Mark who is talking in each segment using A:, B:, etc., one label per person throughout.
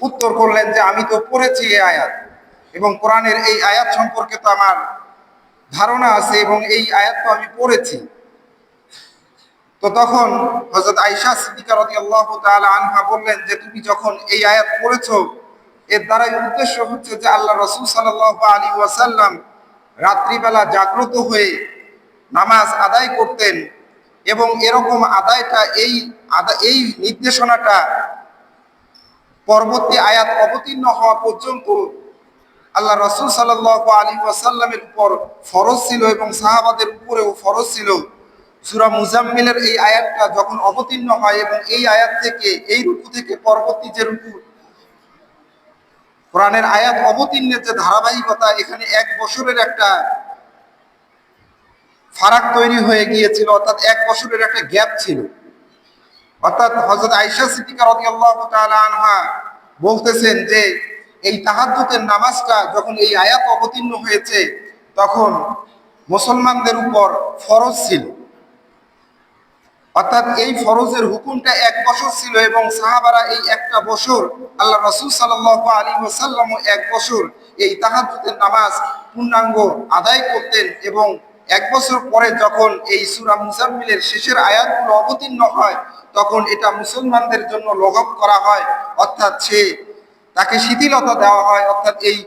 A: উত্তর করলেন যে আমি তো পড়েছি এই আয়াত। এবং কোরআনের এই আয়াত সম্পর্কে তো আমার ধারণা আছে এবং এই আয়াত তো আমি পড়েছি। তো তখন হজরত আইসা সিদ্দিকা রদি আল্লাহ আনহা বললেন যে, তুমি যখন এই আয়াত পড়েছো, এর দ্বারাই উদ্দেশ্য হচ্ছে যে আল্লাহ রসুল সাল্লাহ আলী ওয়াসাল্লাম রাত্রিবেলা জাগ্রত হয়ে নামাজ আদায় করতেন এবং এরকম আদায়টা, এই এই নির্দেশনাটা পরবর্তী আয়াত অবতীর্ণ হওয়া পর্যন্ত আল্লাহ রসুল সাল্লাহ আলী ওয়াসাল্লামের উপর ফরজ ছিল এবং সাহাবাদের উপরেও ফরজ ছিল। সুরা মুজাম্মিলের এই আয়াতটা যখন অবতীর্ণ হয় এবং এই আয়াত থেকে, এই রুকু থেকে পরবর্তী যে রুকু, কোরআনের আয়াত অবতীর্ণের যে ধারাবাহিকতা, এখানে এক বছরের একটা ফারাক তৈরি হয়ে গিয়েছিল, অর্থাৎ এক বছরের একটা গ্যাপ ছিল। অর্থাৎ হজরত আইসা সিদ্দিকা রাদিয়াল্লাহু তাআলা আনহা বলতেছেন যে এই তাহাজ্জুদের নামাজটা যখন এই আয়াত অবতীর্ণ হয়েছে, তখন মুসলমানদের উপর ফরজ ছিল। অর্থাৎ এই ফরজের হুকুমটা এক বছর ছিল এবং সাহাবারা এই একটা বছর, আল্লাহ রসুল সাল্লাহ আলী ওসাল্লাম এক বছর এই তাহাজুদের নামাজ পূর্ণাঙ্গ আদায় করতেন এবং এক বছর পরে যখন এই সুরা মুজাম্মিলের শেষের আয়াতগুলো অবতীর্ণ হয়, তখন এটা মুসলমানদের জন্য লগব করা হয়। অর্থাৎ সে তাকে শিথিলতা দেওয়া হয়, অর্থাৎ এই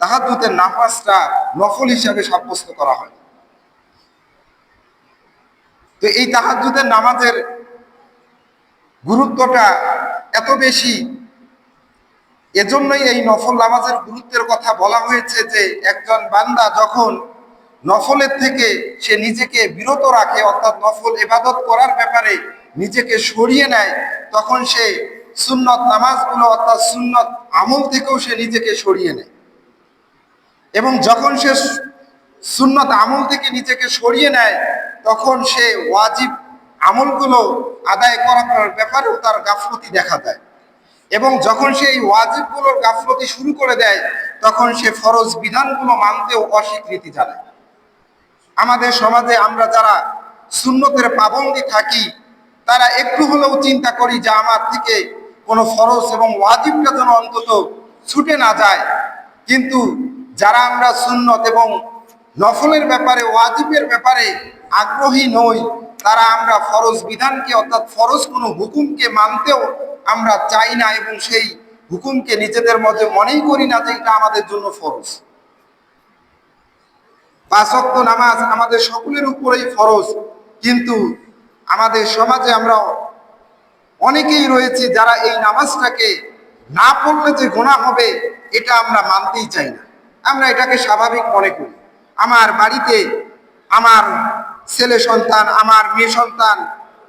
A: তাহাজুদের নামাজটা নফল হিসাবে সাব্যস্ত করা হয়। তো এই তাহাজুদের নামাজের গুরুত্বটা এত বেশি, এজন্যই এই নফল নামাজের গুরুত্বের কথা বলা হয়েছে যে, একজন বান্দা যখন নফলের থেকে সে নিজেকে বিরত রাখে, অর্থাৎ নফল এবাদত করার ব্যাপারে নিজেকে সরিয়ে নেয়, তখন সে সুন্নত নামাজগুলো, অর্থাৎ সুন্নত আমল থেকেও সে নিজেকে সরিয়ে নেয়। এবং যখন সে সুন্নত আমল থেকে নিজেকে সরিয়ে নেয়, তখন সে ওয়াজিব আমলগুলো আদায় করার ব্যাপারেও তার গাফলতি দেখা দেয়। এবং যখন সে এই ওয়াজিবগুলোর গাফলতি শুরু করে দেয়, তখন সে ফরজ বিধানগুলো মানতেও অস্বীকৃতি জানায়। আমাদের সমাজে আমরা যারা সুন্নতের পাবন্দি থাকি, তারা একটু হলেও চিন্তা করি যে আমার থেকে কোনো ফরজ এবং ওয়াজিবটা যেন অন্তত ছুটে না যায়। কিন্তু যারা আমরা সুন্নত এবং নফলের ব্যাপারে, ওয়াজিবের ব্যাপারে আগ্রহী নই, তারা আমরা ফরজ বিধানকে অর্থাৎ ফরজ কোনো হুকুমকে মানতেও আমরা চাই না এবং সেই হুকুমকে নিজেদের মধ্যে মনেই করি না যে এটা আমাদের জন্য ফরজ। পাঁচক্ত নামাজ আমাদের সকলের উপরেই ফরজ। কিন্তু আমাদের সমাজে আমরা অনেকেই রয়েছে যারা এই নামাজটাকে না পড়লে যে গোনা হবে, এটা আমরা মানতেই চাই না। আমরা এটাকে স্বাভাবিক মনে করি। আমার বাড়িতে আমার ছেলে সন্তান, আমার মেয়ে সন্তান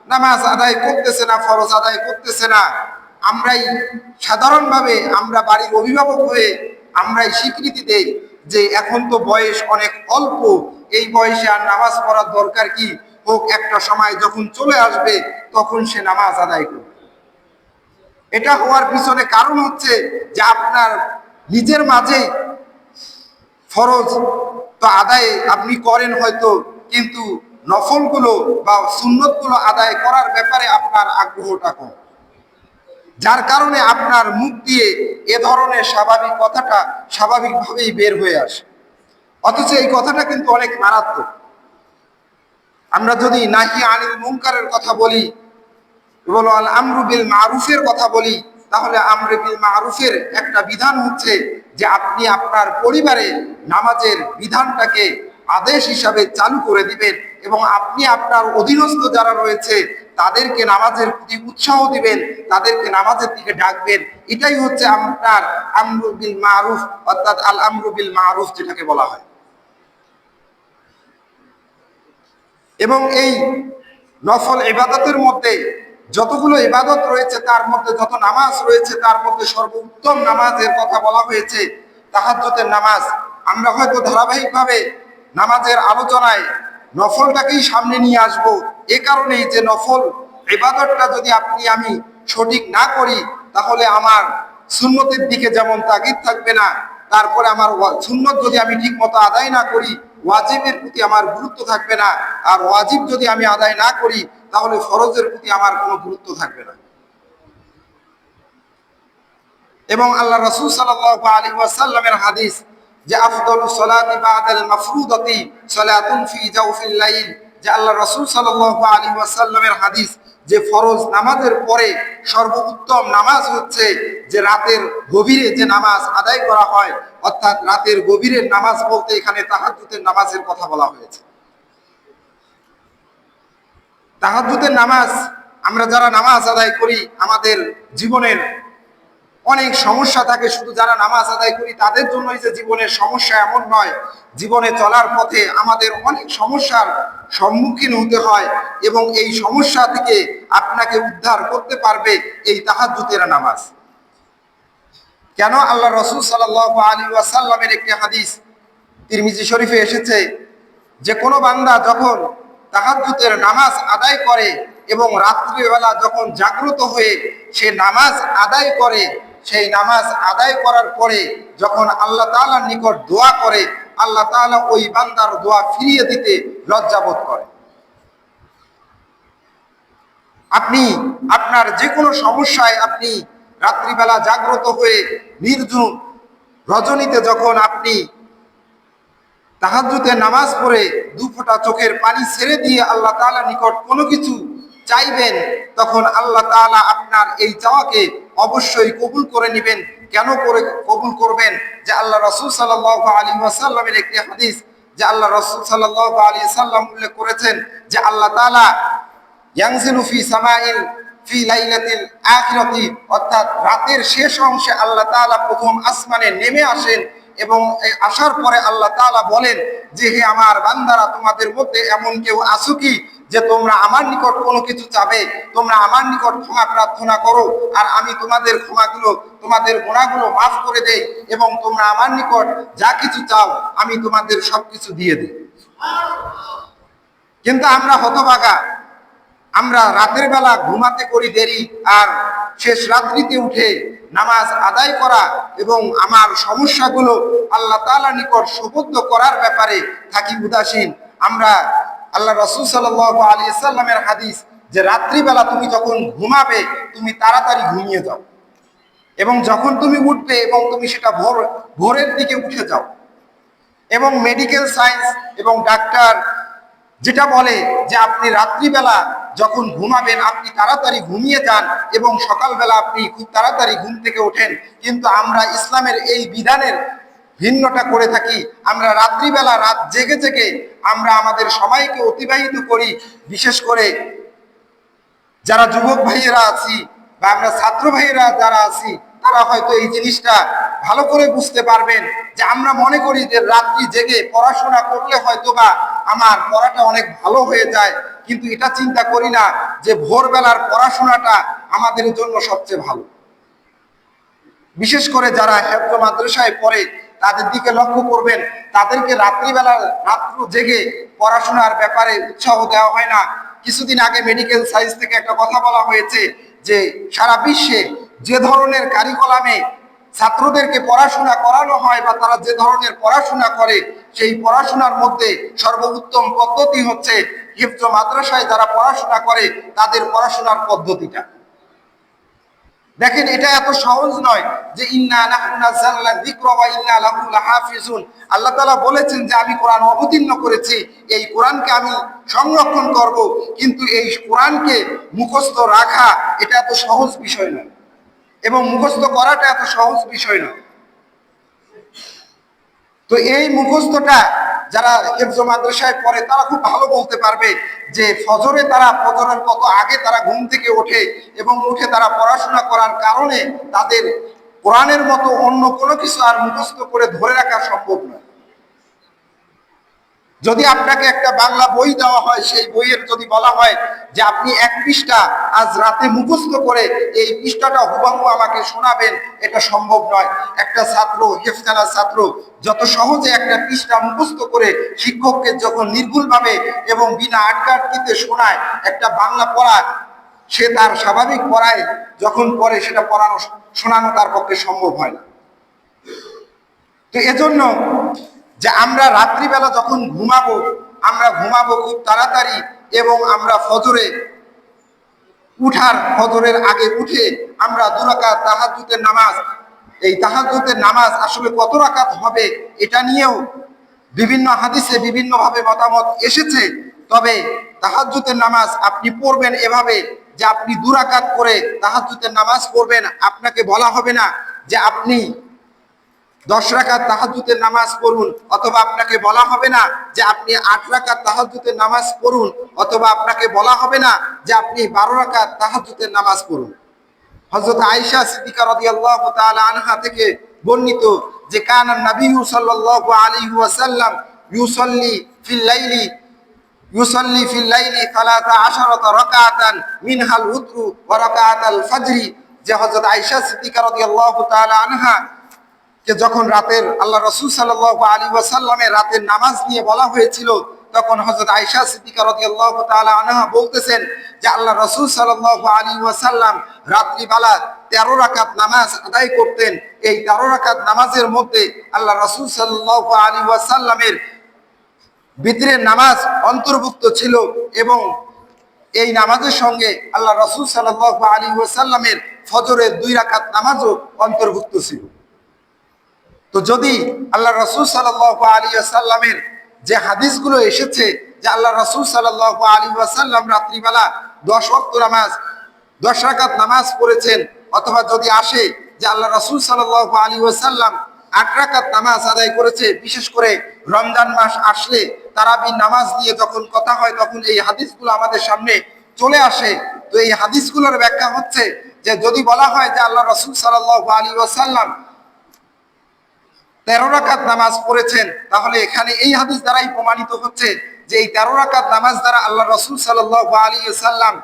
A: নামাজ আদায় করতেছে না, ফরজ আদায় করতেছে না। আমরাই সাধারণভাবে আমরা বাড়ির অভিভাবক হয়ে আমরাই স্বীকৃতি দেই। যে এখন তো বয়স অনেক অল্প, এই বয়সে আর নামাজ পড়ার দরকার কি? হোক, একটা সময় যখন চলে আসবে, তখন সে নামাজ আদায় করবে। এটা হওয়ার পিছনে কারণ হচ্ছে যে আপনার নিজের মাঝেই ফরজ তো আদায় আপনি করেন হয়তো, কিন্তু নফলগুলো বা সুন্নতগুলো আদায় করার ব্যাপারে আপনার আগ্রহটা কম। যার কারণে আপনার মুখ দিয়ে এ ধরনের স্বাভাবিক কথাটা স্বাভাবিকভাবেই বের হয়ে আসে। অথচ এই কথাটা কিন্তু অনেক মারাত্মক। আমরা যদি নাহি আনিল মুনকারের কথা বলি, বলো আল আমরুবিল মারুফের কথা বলি, তাহলে আমরুবিল মারুফের একটা বিধান হচ্ছে যে আপনি আপনার পরিবারে নামাজের বিধানটাকে আদেশ হিসাবে চালু করে দিবেন এবং আপনি আপনার অধীনস্থ যারা রয়েছে তাদেরকে নামাজের প্রতি উৎসাহ দিবেন, তাদেরকে নামাজের দিকে ডাকবেন। এটাই হচ্ছে আপনার আমরুবিল মারুফ, অর্থাৎ আল আমরুবিল মারুফ যেটাকে বলা হয়। এবং এই নফল ইবাদতের মধ্যে যতগুলো ইবাদত রয়েছে, তার মধ্যে যত নামাজ রয়েছে, তার মধ্যে সর্বোত্তম নামাজের কথা বলা হয়েছে তাহাজ্জতের নামাজ। আমরা হয়তো ধারাবাহিকভাবে নামাজের আলোচনায় নফলটাকেই সামনে নিয়ে আসব এ কারণেই যে নফল এবাদতটা যদি আপনি আমি সঠিক না করি, তাহলে আমার সুন্নতের দিকে যেমন তাগিদ থাকবে না, তারপরে আমার সুন্নত যদি আমি ঠিক মতো আদায় না করি, ওয়াজিবের প্রতি আমার গুরুত্ব থাকবে না, আর ওয়াজিব যদি আমি আদায় না করি, তাহলে ফরজের প্রতি আমার কোনো গুরুত্ব থাকবে না। এবং আল্লাহ রসুল আলাইহি ওয়াসাল্লামের হাদিস যে, আফদল সলাতি বাদাল মাফরুদতি সলাতুন ফি জাওফিল লাইল। যে আল্লাহ রসুল সাল্লাল্লাহু আলাইহি ওয়াসাল্লামের হাদিস যে ফরজ নামাজের পরে সর্বোত্তম নামাজ হচ্ছে যে রাতের গভীরে যে নামাজ আদায় করা হয়, অর্থাৎ রাতের গভীরের নামাজ বলতে এখানে তাহাজ্জুদের নামাজের কথা বলা হয়েছে। তাহাজ্জুদের নামাজ, আমরা যারা নামাজ আদায় করি, আমাদের জীবনের অনেক সমস্যা থাকে, শুধু যারা নামাজ আদায় করি তাদের জন্যই যে জীবনের সমস্যা এমন নয়। জীবনে চলার পথে আমাদের অনেক সমস্যার সম্মুখীন হতে হয় এবং এই সমস্যা থেকে আপনাকে উদ্ধার করতে পারবে এই তাহাজ্জুদের নামাজ। কেন আল্লাহ রসুল সাল্লাহ আলী ওয়াসাল্লামের একটি হাদিস তিরমিজি শরীফে এসেছে, যে কোনো বান্দা যখন তাহাজ্জুদের নামাজ আদায় করে এবং রাত্রিবেলা যখন জাগ্রত হয়ে সে নামাজ আদায় করে সেই নামাজ আদায় করার পরে যখন আল্লাহ তাআলার নিকট দোয়া করে, আল্লাহ তাআলা ওই বান্দার দোয়া ফিরিয়ে দিতে লজ্জাবোধ করে। আপনি, আপনার যে কোনো সমস্যায় আপনি রাত্রিবেলা জাগ্রত হয়ে নির্জুম রজনীতে যখন আপনি তাহাজ্জুতে নামাজ পড়ে দু ফোঁটা চোখের পানি ছেড়ে দিয়ে আল্লাহ তাআলা নিকট কোনো কিছু চাইবেন, তখন আল্লাহ তাআলা আপনার এই চাওয়াকে অবশ্যই কবুল করে নেবেন। কেন করে কবুল করবেন? যে আল্লাহ রসুল সাল্লাল্লাহু আলাইহি ওয়াসাল্লামের একটি হাদিস, যে আল্লাহ রসুল সাল্লাল্লাহু আলাইহি সাল্লাম উল্লেখ করেছেন যে আল্লাহ তাআলা ইয়ানজিলু ফি সামাইল ফি লাইলাতিল আখিরাতি, অর্থাৎ রাতের শেষ অংশে আল্লাহ প্রথম আসমানে নেমে আসেন। এবং আসার পরে আল্লাহ তাআলা বলেন যে, হে আমার বান্দারা, তোমাদের মধ্যে এমন কেউ আছো কি যে, তোমরা আমার নিকট কোনো কিছু চাবে? তোমরা আমার নিকট ক্ষমা প্রার্থনা করো আর আমি তোমাদের ক্ষমাগুলো, তোমাদের গুণাগুলো মাফ করে দেই এবং তোমরা আমার নিকট যা কিছু চাও, আমি তোমাদের সবকিছু দিয়ে দিই। কিন্তু আমরা হতভাগা। আমরা রাতের বেলা ঘুমাতে করি দেরি আর শেষ রাত্রিতে উঠে নামাজ আদায় করা এবং আমার সমস্যাগুলো আল্লাহ তাআলা নিকট সুবদ্ধ করার ব্যাপারে থাকি উদাসীন। আমরা আল্লাহ রসুল সাল্লাহ আলী সাল্লামের হাদিস যে রাত্রিবেলা তুমি যখন ঘুমাবে, তুমি তাড়াতাড়ি ঘুমিয়ে যাও। এবং যখন তুমি উঠবে এবং তুমি সেটা ভোর, ভোরের দিকে উঠে যাও। এবং মেডিকেল সায়েন্স এবং ডাক্তার যেটা বলে যে আপনি রাত্রিবেলা যখন ঘুমাবেন, আপনি তাড়াতাড়ি ঘুমিয়ে যান এবং সকালবেলা আপনি খুব তাড়াতাড়ি ঘুম থেকে ওঠেন। কিন্তু আমরা ইসলামের এই বিধানের ভিন্নটা করে থাকি। আমরা রাত্রিবেলা রাত জেগে জেগে আমরা আমাদের সময়কে অতিবাহিত করি। বিশেষ করে যারা যুবক ভাইয়েরা আছি বা আমরা ছাত্র ভাইয়েরা যারা আছি তারা হয়তো এই জিনিসটা ভালো করে বুঝতে পারবেন যে আমরা মনে করি যে রাত্রি জেগে পড়াশোনা করলে হয়তো বা আমার পড়াটা অনেক ভালো হয়ে যায়, কিন্তু এটা চিন্তা করি না যে ভোরবেলার পড়াশোনাটা আমাদের জন্য সবচেয়ে ভালো। বিশেষ করে যারা হেফজ মাদ্রাসায় পড়ে, তাদের দিকে লক্ষ্য করবেন, তাদেরকে রাত্রিবেলা রাত্র জেগে পড়াশোনার ব্যাপারে উৎসাহ দেওয়া হয় না। কিছুদিন আগে মেডিকেল সায়েন্স থেকে একটা কথা বলা হয়েছে যে সারা বিশ্বে যে ধরনের কারিকলামে ছাত্রদেরকে পড়াশোনা করানো হয় বা তারা যে ধরনের পড়াশোনা করে, সেই পড়াশোনার মধ্যে সর্বোত্তম পদ্ধতি হচ্ছে হিফজ মাদ্রাসায় যারা পড়াশোনা করে, তাদের পড়াশোনার পদ্ধতিটা। দেখেন, এটা এত সহজ নয় যে ইন্না আল্লাহ তাআলা বলেছেন যে আমি কোরআন অবতীর্ণ করেছি, এই কোরআনকে আমি সংরক্ষণ করব, কিন্তু এই কোরআনকে মুখস্থ রাখা এটা এত সহজ বিষয় নয়। এবং মুখস্থ করাটা এত সহজ বিষয় নয় তো এই মুখস্থটা যারা হেফজ মাদ্রাসায় পড়ে, তারা খুব ভালো বলতে পারবে যে ফজরে তারা ফজরের কত আগে তারা ঘুম থেকে ওঠে এবং উঠে তারা পড়াশোনা করার কারণে তাদের কোরআনের মতো অন্য কোনো কিছু আর মুখস্থ করে ধরে রাখা সম্ভব নয়। যদি আপনাকে একটা বাংলা বই দেওয়া হয়, সেই বইয়ের যদি বলা হয় যে আপনি এক পৃষ্ঠা আজ রাতে মুখস্থ করে এই পৃষ্ঠাটা হুবাহু আমাকে শোনাবেন, এটা সম্ভব নয়। একটা ছাত্র হেফজানা ছাত্র, যত সহজে একটা পৃষ্ঠা মুখস্থ করে শিক্ষককে যখন নির্ভুলভাবে এবং বিনা আটকাটকিতে শোনায়, একটা বাংলা পড়া, সে তার স্বাভাবিক পড়ায়, যখন পড়ে সেটা পড়ানো, শোনানো তার পক্ষে সম্ভব হয় না। তো এজন্য যে আমরা রাত্রিবেলা যখন ঘুমাবো, আমরা ঘুমাবো খুব তাড়াতাড়ি এবং আমরা ফজরে উঠার ফজরের আগে উঠে আমরা দুরাকা তাহাজুদের নামাজ, এই তাহাজ্জুদের নামাজ আসলে কত রাকাত হবে এটা নিয়েও বিভিন্ন হাদিসে বিভিন্নভাবে মতামত এসেছে। তবে তাহাজ্জুদের নামাজ আপনি পড়বেন এভাবে যে আপনি দুরাকাত করে তাহাজ্জুদের নামাজ পড়বেন, আপনাকে বলা হবে না যে আপনি দশ রাকাত তাহাজ্জুদের নামাজ পড়ুন, অথবা আপনাকে বলা হবে না যে আপনি আট রাকাত তাহাজ্জুদের নামাজ পড়ুন, অথবা আপনাকে বলা হবে না যে আপনি বারো রাকাত তাহাজ্জুদের নামাজ পড়ুন। হযরত আয়েশা সিদ্দিকা রাদিয়াল্লাহু তাআলা আনহা থেকে বর্ণিত যে, কানা নবী সাল্লাল্লাহু আলাইহি ওয়াসাল্লাম ইউসাল্লি ফিল লাইলি, ইউসাল্লি ফিল লাইলি 13 রাকাতান মিনহাল উতরু ওয়া রাকাতাল যে হযরত আয়েশা সিদ্দিকা রাদিয়াল্লাহু তাআলা আনহা কে যখন রাতের আল্লাহ রসুল সাল্লাল্লাহু আলাইহি ওয়াসাল্লামের রাতের নামাজ নিয়ে বলা হয়েছিল, তখন হজরত আয়েশা সিদ্দিকা রাদিয়াল্লাহু তাআলা আনহা বলতেছেন যে আল্লাহ রসুল সাল্লাল্লাহু আলী ওয়াসাল্লাম রাত্রিবেলা 13 রাকাত নামাজ আদায় করতেন। এই 13 রাকাত নামাজের মধ্যে আল্লাহ রসুল সাল্লাল্লাহু আলী ওয়াসাল্লামের বিতরের নামাজ অন্তর্ভুক্ত ছিল এবং এই নামাজের সঙ্গে আল্লাহ রসুল সাল্লাল্লাহু আলী ওয়াসাল্লামের ফজরের দুই রাকাত নামাজও অন্তর্ভুক্ত ছিল। তো যদি আল্লাহ রসুল সাল্লাহ আলী আসাল্লামের যে হাদিসগুলো এসেছে যে আল্লাহ রসুল সাল্লাহ আলী আসাল্লাম রাত্রিবেলা দশ অক্ত নামাজ, দশ রাকাত নামাজ পড়েছেন, অথবা যদি আসে যে আল্লাহ রসুল সাল্লাহ আলী আসাল্লাম আট রাকাত নামাজ আদায় করেছে, বিশেষ করে রমজান মাস আসলে তারাবি নামাজ নিয়ে যখন কথা হয়, তখন এই হাদিসগুলো আমাদের সামনে চলে আসে। তো এই হাদিসগুলোর ব্যাখ্যা হচ্ছে যে যদি বলা হয় যে আল্লাহ রসুল সাল্লাহ আলী আসাল্লাম তেরো রাকাত নামাজ পড়েছেন, তাহলে এখানে এই হাদিস দ্বারাই প্রমাণিত হচ্ছে যে এই তেরো রাকাত নামাজ দ্বারা আল্লাহ রসুল সাল্লাহ আলী সাল্লাম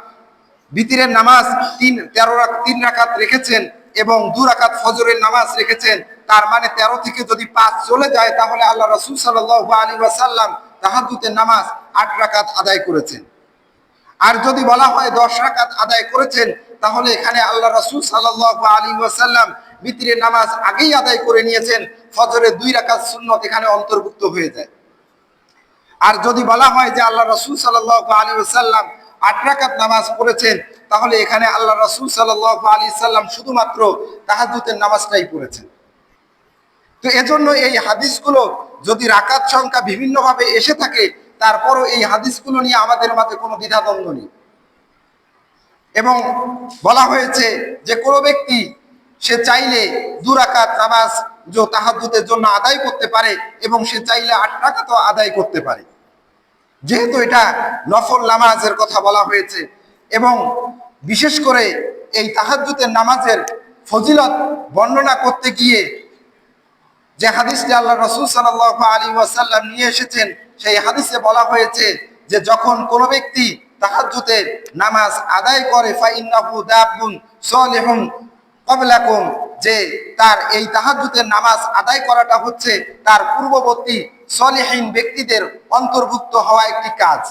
A: বিতিরের নামাজ তিন, তেরো তিন রাকাত রেখেছেন এবং দু রাকাত ফজরের নামাজ রেখেছেন। তার মানে তেরো থেকে যদি পাঁচ চলে যায়, তাহলে আল্লাহ রসুল সাল্লাহ আলী ওয়াসাল্লাম তাহাদুতের নামাজ আট রাকাত আদায় করেছেন। আর যদি বলা হয় দশ রাকাত আদায় করেছেন, তাহলে এখানে আল্লাহ রসুল সাল্লাহ আলী ওয়াসাল্লাম বিতিরের নামাজ আগেই আদায় করে নিয়েছেন, ফজরের দুই রাকাত সুন্নত এখানে অন্তর্ভুক্ত হয়ে যায়। আর যদি বলা হয় যে আল্লাহ রসুল সাল্লাহ আলী সাল্লাম আট রাকাত নামাজ পড়েছেন, তাহলে এখানে আল্লাহ রসুল সাল্লাহ আলী সাল্লাম শুধুমাত্র তাহাজুতের নামাজটাই পড়েছেন। তো এজন্য এই হাদিসগুলো যদি রাকাত সংখ্যা বিভিন্নভাবে এসে থাকে, তারপরও এই হাদিসগুলো নিয়ে আমাদের মাঝে কোনো দ্বিধাদ্বন্দ্ব নেই। এবং বলা হয়েছে যে কোনো ব্যক্তি সে চাইলে দুরাকাত নামাজ যে তাহাজুদের জন্য আদায় করতে পারে এবং সে চাইলে আট টাকাতও আদায় করতে পারে। যেহেতু এটা নফল নামাজের কথা বলা হয়েছে এবং বিশেষ করে এই তাহাজুদের নামাজের ফজিলত বর্ণনা করতে গিয়ে যে হাদিসটি আল্লাহ রসুল সাল্লাহ আলী ওয়াসাল্লাম নিয়ে এসেছেন, সেই হাদিসে বলা হয়েছে যে যখন কোনো ব্যক্তি তাহাজুদের নামাজ আদায় করে, ফাইন্নাহু দাবুন সলিহুন কবলাকুম যে তার এই তাহাজুদের নামাজ আদায় করাটা হচ্ছে তার পূর্ববর্তী সলিহীন ব্যক্তিদের অন্তর্ভুক্ত হওয়া একটি কাজ।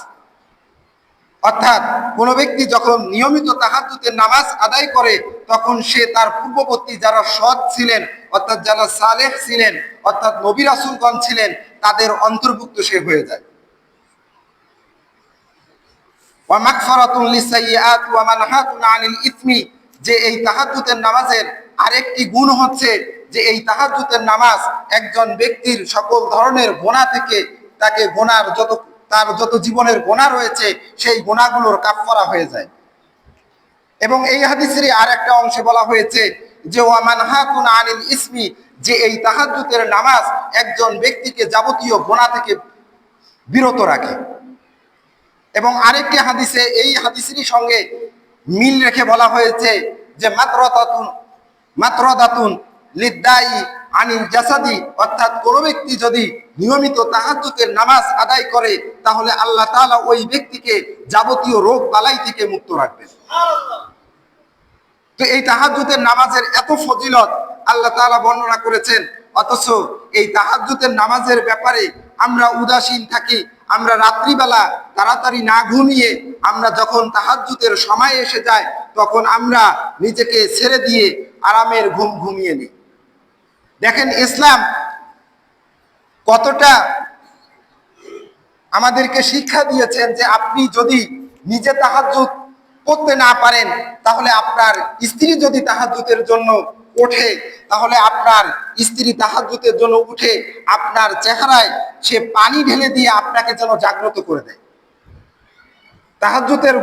A: অর্থাৎ কোনো ব্যক্তি যখন নিয়মিত তাহাজুদের নামাজ আদায় করে, তখন সে তার পূর্ববর্তী যারা সৎ ছিলেন, অর্থাৎ যারা সালেহ ছিলেন, অর্থাৎ নবী রাসুলগণ ছিলেন, তাদের অন্তর্ভুক্ত সে হয়ে যায়। ওয়া ওয়ামাকফারাতুন লিসাইয়্যাত ওয়া মানহাতুন আনিল ইসমি যে এই তাহাজ্জুদের নামাজের আরেকটি গুণ হচ্ছে যে এই তাহাজ্জুদের নামাজ একজন ব্যক্তির সকল ধরনের গোনা থেকে তাকে গোনার যত, তার যত জীবনের গোনা রয়েছে, সেই গোনাগুলোর কাফফারা হয়ে যায়। এবং এই হাদিসেরই আর একটা অংশে বলা হয়েছে যে ওয়ামান হাকুন আনিল ইসমি যে এই তাহাজ্জুদের নামাজ একজন ব্যক্তিকে যাবতীয় গোনা থেকে বিরত রাখে। এবং আরেকটি হাদিসে, এই হাদিসেরই সঙ্গে মিল রেখে বলা হয়েছে যে মাত্র তাতুন মাত্র দাতুন লিদ্দাই আনিল জাসাদি, অর্থাৎ কোনো ব্যক্তি যদি নিয়মিত তাহাজ্জুদের নামাজ আদায় করে, তাহলে আল্লাহ তাআলা ওই ব্যক্তিকে যাবতীয় রোগ বালাই থেকে মুক্ত রাখবেন। তো এই তাহাজ্জুদের নামাজের এত ফজিলত আল্লাহ তাআলা বর্ণনা করেছেন, অথচ এই তাহাজ্জুদের নামাজের ব্যাপারে আমরা উদাসীন থাকি আমরা রাত্রিবেলা তাড়াতাড়ি না ঘুমিয়ে আমরা যখন তাহাজ্জুদের সময় এসে যায়, তখন আমরা নিজেকে ছেড়ে দিয়ে আরামের ঘুম ঘুমিয়ে নিই। দেখেন ইসলাম কতটা আমাদেরকে শিক্ষা দিয়েছেন যে আপনি যদি নিজে তাহাজ্জুদ করতে না পারেন, তাহলে আপনার স্ত্রী যদি তাহাজ্জুদের জন্য ওঠে, তাহলে আপনার স্ত্রী তাহাজুতের জন্য উঠে আপনার চেহারায় সে পানি ঢেলে দিয়ে আপনাকে যেন জাগ্রত করে দেয়। তাহাজুতের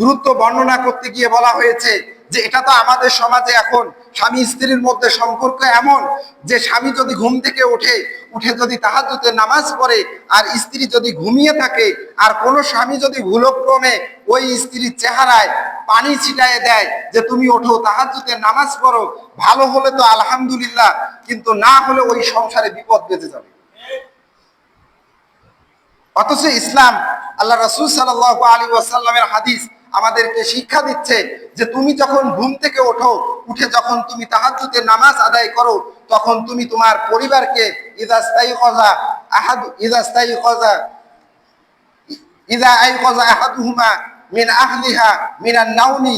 A: গুরুত্ব বর্ণনা করতে গিয়ে বলা হয়েছে যে, এটা তো আমাদের সমাজে এখন স্বামী স্ত্রীর মধ্যে সম্পর্ক এমন যে স্বামী যদি ঘুম থেকে ওঠে, উঠে যদি তাহাজ্জুতের নামাজ পড়ে, আর স্ত্রী যদি ঘুমিয়ে থাকে, আর কোনো স্বামী যদি ভুলক্রমে ওই স্ত্রীর চেহারায় পানি ছিটায় দেয় যে তুমি ওঠো তাহাজ্জুতের নামাজ পড়ো, ভালো হলে তো আলহামদুলিল্লাহ, কিন্তু না হলে ওই সংসারে বিপদ বেঁচে যাবে। অথচ ইসলাম, আল্লাহ রসুল সাল্লাহ আলী ওয়াসাল্লামের হাদিস আমাদেরকে শিক্ষা দিচ্ছে যে তুমি যখন ঘুম থেকে ওঠো, উঠে যখন তুমি তাহাজ্জুদের নামাজ আদায় করো, তখন তুমি তোমার পরিবারকে ইদাস্তাই কজা আহাদ ইদাস্তাই কজা ইদা আই কজা আহাদুহুমা মিন আহলিহা মিনান নাউনি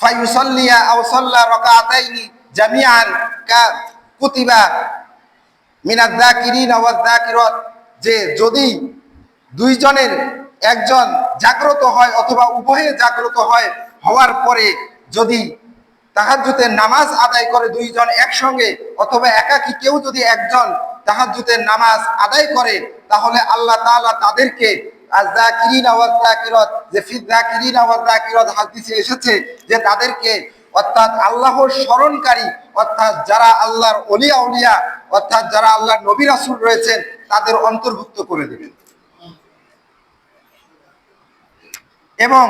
A: ফায়ুসাল্লিয়া আও সাল্লা রাকাতাইনি জামিআন কা কুতিবা মিনাদ যাকিরিন ওয়াজ যাকিরাত যে যদি দুইজনের একজন জাগ্রত হয় অথবা উভয়ে জাগ্রত হয় হওয়ার পরে যদি তাহাজ্জুদের নামাজ আদায় করে দুইজন একসঙ্গে অথবা একাকি কেউ যদি একজন তাহাজ্জুদের নামাজ আদায় করে, তাহলে আল্লাহ তাআলা তাদেরকে এসেছে, যে তাদেরকে অর্থাৎ আল্লাহর স্মরণকারী, অর্থাৎ যারা আল্লাহর অলিয়া উলিয়া অর্থাৎ যারা আল্লাহর নবী রাসূল রয়েছেন, তাদের অন্তর্ভুক্ত করে দিবেন। এবং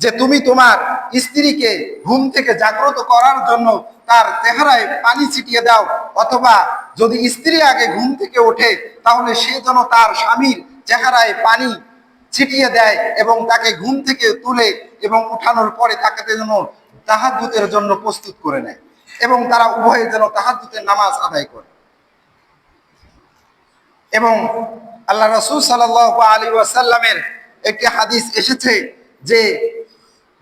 A: যে তুমি তোমার স্ত্রীকে ঘুম থেকে জাগ্রত করার জন্য তার চেহারায় পানি ছিটিয়ে দাও, অথবা যদি স্ত্রী আগে ঘুম থেকে ওঠে, তাহলে সে যেন তার স্বামীর চেহারায় পানি ছিটিয়ে দেয় এবং তাকে ঘুম থেকে তুলে এবং উঠানোর পরে তাকে যেন তাহাজ্জুদের জন্য প্রস্তুত করে নেয় এবং তারা উভয়ে যেন তাহাজ্জুদের নামাজ আদায় করে। এবং আল্লাহ রসুল সাল্লাহ আলী ওয়াসাল্লামের একটি হাদিস এসেছে যে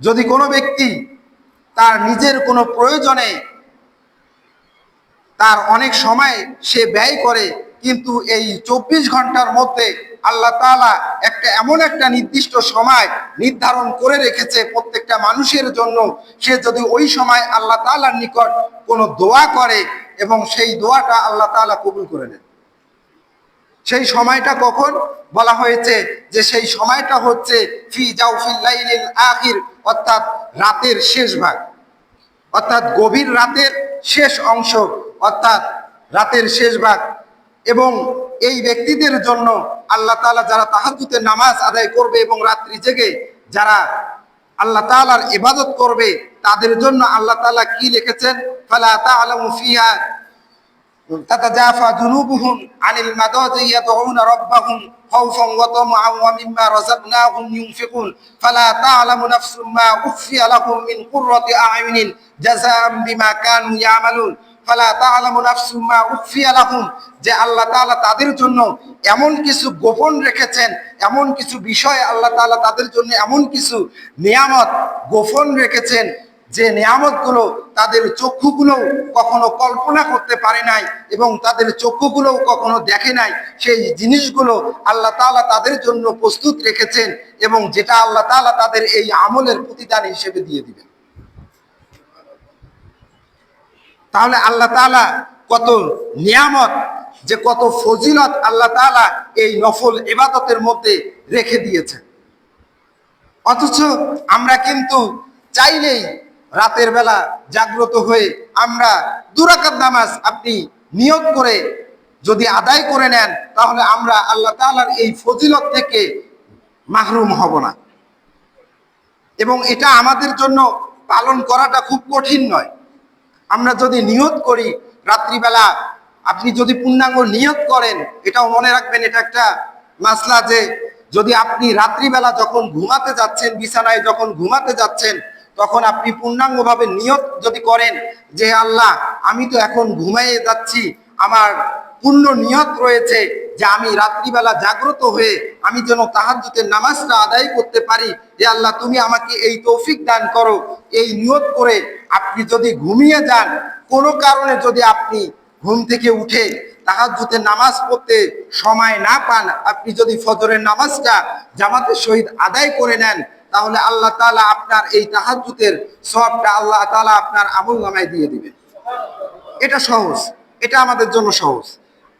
A: যদি কোনো ব্যক্তি তার নিজের কোনো প্রয়োজনে তার অনেক সময় সে ব্যয় করে, কিন্তু এই চব্বিশ ঘণ্টার মধ্যে আল্লাহ তাআলা একটা এমন একটা নির্দিষ্ট সময় নির্ধারণ করে রেখেছে প্রত্যেকটা মানুষের জন্য, সে যদি ওই সময় আল্লাহ তালার নিকট কোনো দোয়া করে এবং সেই দোয়াটা আল্লাহ তাআলা কবুল করে নেন। সেই সময়টা কখন? বলা হয়েছে যে সেই সময়টা হচ্ছে ফি আখির, অর্থাৎ রাতের শেষ ভাগ। অর্থাৎ গভীর রাতের শেষ অংশ, অর্থাৎ রাতের শেষ ভাগ। এবং এই ব্যক্তিদের জন্য আল্লাহ তাআলা যারা তাহাজ্জুদের নামাজ আদায় করবে এবং রাত্রি জেগে যারা আল্লাহ তাআলার ইবাদত করবে, তাদের জন্য আল্লাহ তাআলা কি লিখেছেন? ফালা তা'লামু ফিহা تتجافى جنوبهم عن المضاجع يدعون ربهم خوفا وطمعا ومما رزقناهم ينفقون فلا تعلم نفس ما أخفي لهم من قرة أعين جزاء بما كانوا يعملون ফালা তাআলামু নাফসুম মা উখফিয়া লাহুম যে আল্লাহ তাআলা তাদের জন্য এমন কিছু গোপন রেখেছেন এমন কিছু বিষয় আল্লাহ তাআলা তাদের জন্য এমন কিছু নিয়ামত গোপন রেখেছেন যে নিয়ামতগুলো তাদের চক্ষুগুলো কখনো কল্পনা করতে পারে নাই এবং তাদের চক্ষুগুলো কখনো দেখে নাই, সেই জিনিসগুলো আল্লাহ তাআলা তাদের জন্য প্রস্তুত রেখেছেন এবং যেটা আল্লাহ তাআলা তাদের এই আমলের প্রতিদান হিসেবে দিয়ে দিবেন। তাহলে আল্লাহ তাআলা কত নিয়ামত, যে কত ফজিলত আল্লাহ তাআলা এই নফল এবাদতের মধ্যে রেখে দিয়েছেন। অথচ আমরা কিন্তু চাইলেই রাতের বেলা জাগ্রত হয়ে আমরা দুরাকাত নামাজ আপনি নিয়ত করে যদি আদায় করে নেন, তাহলে আমরা আল্লাহ তাআলার এই ফজিলত থেকে মাহরুম হব না। এবং এটা আমাদের জন্য পালন করাটা খুব কঠিন নয়। আমরা যদি নিয়ত করি, রাত্রিবেলা আপনি যদি পূর্ণাঙ্গ নিয়ত করেন, এটাও মনে রাখবেন, এটা একটা মাসলা যে যদি আপনি রাত্রিবেলা যখন ঘুমাতে যাচ্ছেন, বিছানায় যখন ঘুমাতে যাচ্ছেন তখন আপনি পূর্ণাঙ্গভাবে নিয়ত যদি করেন যে আল্লাহ, আমি তো এখন ঘুমাইয়ে যাচ্ছি, আমার পূর্ণ নিয়ত রয়েছে যে আমি রাত্রিবেলা জাগ্রত হয়ে আমি যেন তাহাজ্জুদের নামাজটা আদায় করতে পারি। যে আল্লাহ, তুমি আমাকে এই তৌফিক দান করো। এই নিয়ত করে আপনি যদি ঘুমিয়ে যান, কোনো কারণে যদি আপনি ঘুম থেকে উঠে তাহাজ্জুদের নামাজ পড়তে সময় না পান, আপনি যদি ফজরের নামাজটা জামাতের সহিত আদায় করে নেন তাহলে আল্লাহ তাআলা আপনার এই তাহাজ্জুদের সবটা আল্লাহ তাআলা আপনার আমল নামায় দিয়ে দিবেন এটা সহজ। এটা আমাদের জন্য সহজ।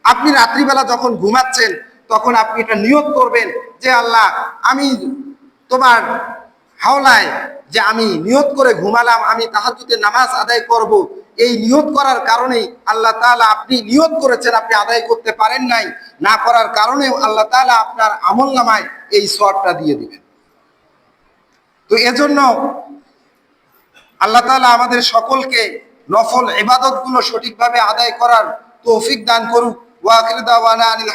A: আপনি রাত্রিবেলা যখন ঘুমাচ্ছেন, তখন আপনি এটা নিয়ত করবেন যে, আল্লাহ, আমি তোমার হাওলায় যে আমি নিয়ত করে ঘুমালাম, আমি তাহাজ্জুদের নামাজ আদায় করব। এই নিয়ত করার কারণেই আল্লাহ তাআলা আপনি নিয়ত করেছেন, আপনি আদায় করতে পারেন নাই। না করার কারণেও আল্লাহ তাআলা আপনার আমল নামায় এই সবটা দিয়ে দিবেন। তো এজন্য আল্লাহ তালা আমাদের সকলকে নফল ইবাদতগুলো সঠিকভাবে আদায় করার তৌফিক দান করুক। ওয়াকিল দাওয়ানা আনিল